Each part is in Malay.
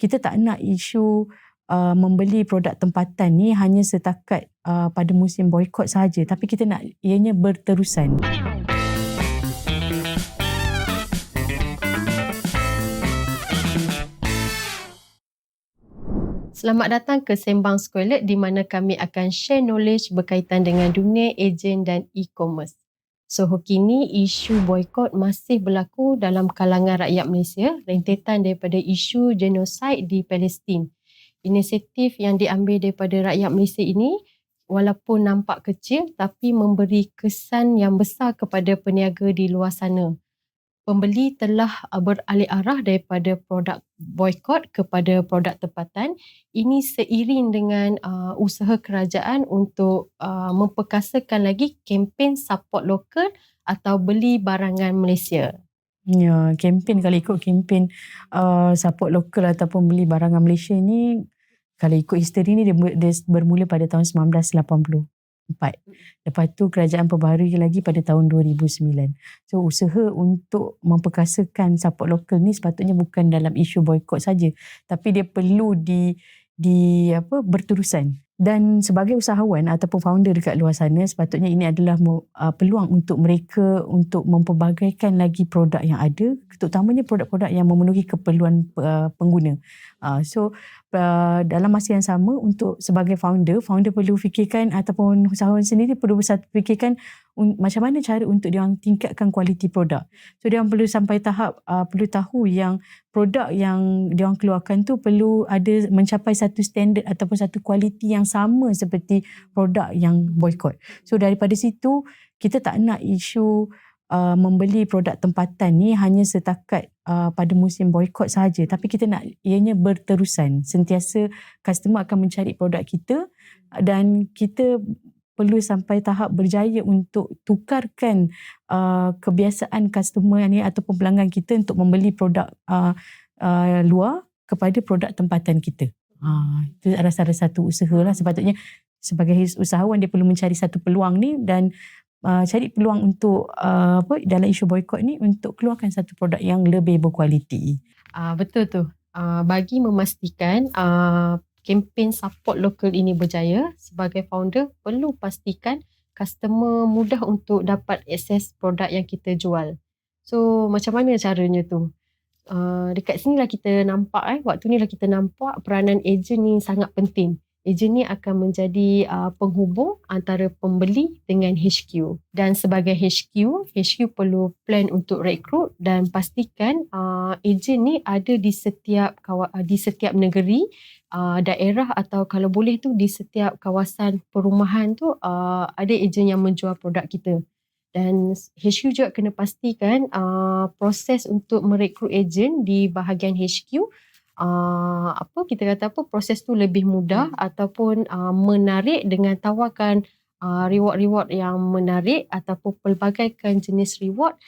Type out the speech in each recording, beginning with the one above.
kita tak nak isu uh, membeli produk tempatan ni hanya setakat uh, pada musim boykot sahaja tapi kita nak ianya berterusan. Selamat datang ke Sembang Skolet di mana kami akan share knowledge berkaitan dengan dunia ejen dan e-commerce. So kini isu boykot masih berlaku dalam kalangan rakyat Malaysia rentetan daripada isu genosid di Palestin. Inisiatif yang diambil daripada rakyat Malaysia ini walaupun nampak kecil tapi memberi kesan yang besar kepada peniaga di luar sana pembeli telah uh, beralih arah daripada produk boykot kepada produk tempatan. Ini seiring dengan uh, usaha kerajaan untuk uh, memperkasakan lagi kempen support lokal atau beli barangan Malaysia. Ya, kempen kalau ikut kempen uh, support lokal ataupun beli barangan Malaysia ni kalau ikut history ni dia, dia bermula pada tahun 1980. Lepas tu kerajaan perbaharui lagi pada tahun 2009. So usaha untuk memperkasakan support lokal ni sepatutnya bukan dalam isu boykot saja. Tapi dia perlu di di apa berterusan. Dan sebagai usahawan ataupun founder dekat luar sana sepatutnya ini adalah uh, peluang untuk mereka untuk mempelbagaikan lagi produk yang ada terutamanya produk-produk yang memenuhi keperluan uh, pengguna uh, so uh, dalam masa yang sama untuk sebagai founder founder perlu fikirkan ataupun usahawan sendiri perlu fikirkan macam mana cara untuk dia tingkatkan kualiti produk. So dia perlu sampai tahap uh, perlu tahu yang produk yang dia keluarkan tu perlu ada mencapai satu standard ataupun satu kualiti yang sama seperti produk yang boykot. So daripada situ kita tak nak isu uh, membeli produk tempatan ni hanya setakat uh, pada musim boykot sahaja tapi kita nak ianya berterusan. Sentiasa customer akan mencari produk kita dan kita perlu sampai tahap berjaya untuk tukarkan uh, kebiasaan customer ni ataupun pelanggan kita untuk membeli produk uh, uh, luar kepada produk tempatan kita. Uh, itu adalah salah satu usaha lah. Sepatutnya sebagai usahawan dia perlu mencari satu peluang ni dan uh, cari peluang untuk uh, apa dalam isu boykot ni untuk keluarkan satu produk yang lebih berkualiti. Uh, betul tu. Uh, bagi memastikan uh, kempen support lokal ini berjaya, sebagai founder perlu pastikan customer mudah untuk dapat akses produk yang kita jual. So macam mana caranya tu? Uh, dekat sini lah kita nampak eh, waktu ni lah kita nampak peranan ejen ni sangat penting ejen ni akan menjadi uh, penghubung antara pembeli dengan HQ. Dan sebagai HQ, HQ perlu plan untuk rekrut dan pastikan uh, ejen ni ada di setiap uh, di setiap negeri, uh, daerah atau kalau boleh tu di setiap kawasan perumahan tu uh, ada ejen yang menjual produk kita. Dan HQ juga kena pastikan uh, proses untuk merekrut ejen di bahagian HQ uh, apa kita kata apa proses tu lebih mudah hmm. ataupun uh, menarik dengan tawarkan uh, reward-reward yang menarik ataupun pelbagaikan jenis reward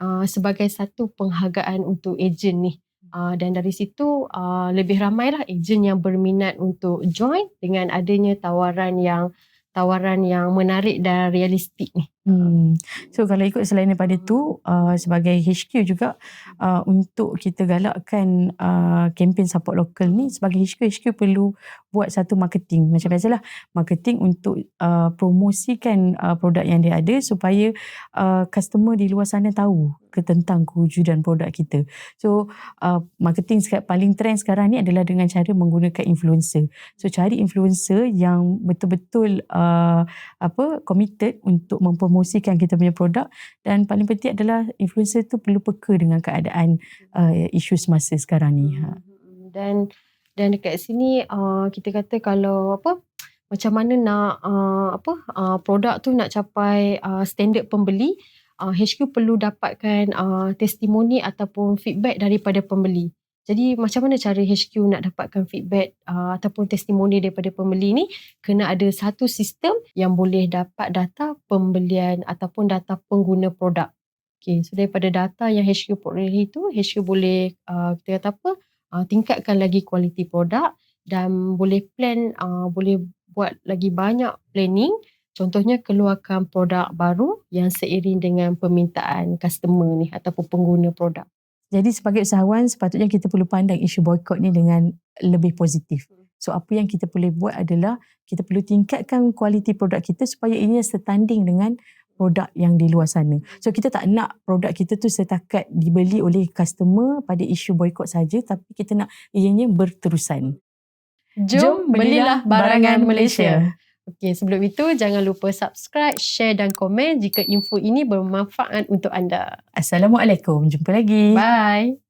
uh, sebagai satu penghargaan untuk ejen ni. Uh, dan dari situ uh, lebih ramailah ejen yang berminat untuk join dengan adanya tawaran yang tawaran yang menarik dan realistik ni. Hmm. So kalau ikut selain daripada tu uh, sebagai HQ juga uh, untuk kita galakkan uh, kempen support lokal ni sebagai HQ HQ perlu buat satu marketing macam biasalah marketing untuk uh, promosikan uh, produk yang dia ada supaya uh, customer di luar sana tahu tentang kewujudan produk kita. So uh, marketing paling trend sekarang ni adalah dengan cara menggunakan influencer. So cari influencer yang betul-betul uh, apa committed untuk mempromosikan kita punya produk dan paling penting adalah influencer tu perlu peka dengan keadaan uh, isu semasa sekarang ni. Ha. Dan dan dekat sini uh, kita kata kalau apa macam mana nak uh, apa uh, produk tu nak capai uh, standard pembeli uh, HQ perlu dapatkan uh, testimoni ataupun feedback daripada pembeli. Jadi macam mana cara HQ nak dapatkan feedback uh, ataupun testimoni daripada pembeli ni? Kena ada satu sistem yang boleh dapat data pembelian ataupun data pengguna produk. Okay, so daripada data yang HQ peroleh itu, HQ boleh uh, kita kata apa? Uh, tingkatkan lagi kualiti produk dan boleh plan, uh, boleh buat lagi banyak planning Contohnya keluarkan produk baru yang seiring dengan permintaan customer ni ataupun pengguna produk. Jadi sebagai usahawan sepatutnya kita perlu pandang isu boykot ni dengan lebih positif. So apa yang kita boleh buat adalah kita perlu tingkatkan kualiti produk kita supaya ini setanding dengan produk yang di luar sana. So kita tak nak produk kita tu setakat dibeli oleh customer pada isu boykot saja tapi kita nak ianya berterusan. Jom belilah barangan Malaysia. Okey, sebelum itu jangan lupa subscribe, share dan komen jika info ini bermanfaat untuk anda. Assalamualaikum. Jumpa lagi. Bye.